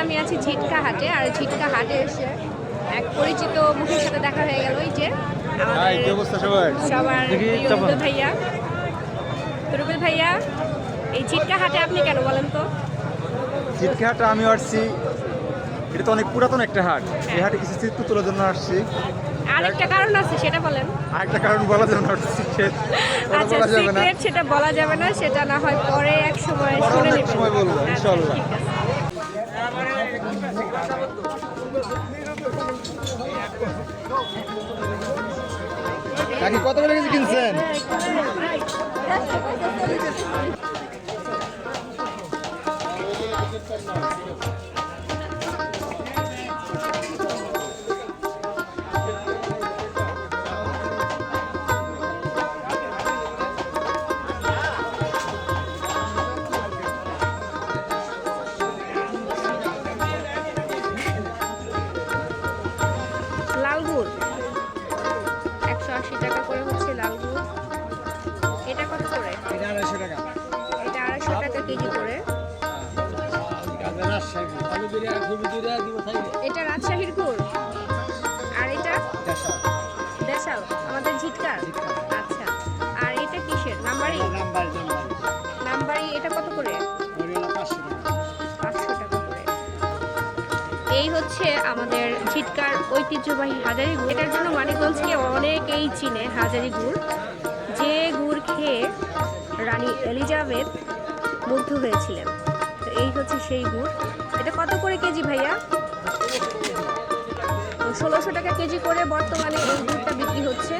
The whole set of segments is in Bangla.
আমি আছি ঝিটকা হাটে আর ঝিটকা হাটে এসে এক পরিচিত মুখের সাথে দেখা হয়ে গেল ওই যে সবার। রুবেল ভাইয়া। রুবেল ভাইয়া এই ঝিটকা হাটে আপনি কেন বলেন তো? চিটকে হাটে আমি আসছি। এটা তো অনেক পুরাতন একটা হাট। এই হাটে কিছু চিত্র তোলার জন্য আসছি। আরেকটা কারণ আছে সেটা বলেন। আর একটা কারণ বলা যাবে না আসছি আচ্ছা সিক্রেট সেটা বলা যাবে না সেটা না হয় পরে এক সময় শুনে নেবেন। সময় বলব, আচ্ছা, ইনশাআল্লাহ। কাকি কত করে কেজি কিনছেন? লাল কেজি করে। এটা রাজশাহীর গুড়। আর এটা দেশাল। আমাদের ঝিটকার আচ্ছা। আর এটা কিসের? নাম্বারি? নাম্বারি, এটা কত করে। এই হচ্ছে আমাদের ঝিটকার ঐতিহ্যবাহী হাজারি গুড়। এটার জন্য মানিকগঞ্জকে অনেকেই চিনে হাজারি গুড়। যে গুড় খেয়ে রানী এলিজাবেথ মুগ্ধ হয়েছিলেন। তো এই হচ্ছে সেই গুড়। এটা কত করে কেজি ভাইয়া? ষোলোশো টাকা কেজি করে বর্তমানে এই গুড়টা বিক্রি হচ্ছে।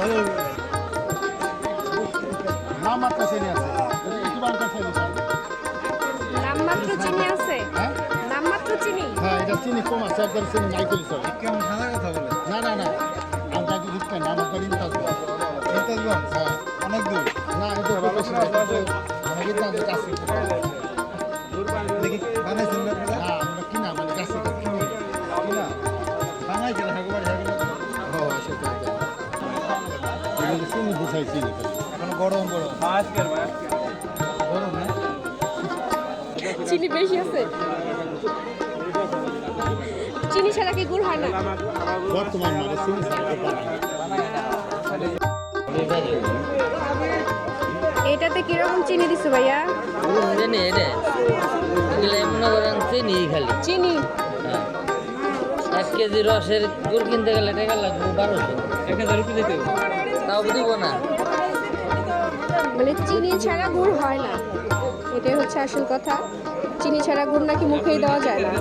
হবে নামমাত্র চিনি আছে? হ্যাঁ? নামমাত্র চিনি? হ্যাঁ এটা চিনি কম আছে একবার চিনি নাই করি সব কেমন সাদা কথা বলে? না না না। আমরা কি দিতে না আমরা করি। না হ্যাঁ। অনেক দূর? না কাছে দেখি বানাইছেন? এটা চিনি বুঝাই চিনি খালি। এখন গরম গরম। গরম না চিনি বেশি আছে? চিনি ছাড়া কি গুড় হয় না? বর্তমান মানে চিনি। এটাতে কীরকম চিনি দিছো ভাইয়া? কেজি রসের গুড় কিনতে গেলে টাকা লাগবে বারোশো। এক হাজার রুপি দিতে তাও দিব না। মানে চিনি ছাড়া গুড় হয় না। এটাই হচ্ছে আসল কথা। চিনি ছাড়া গুড় নাকি মুখেই দেওয়া যায় না।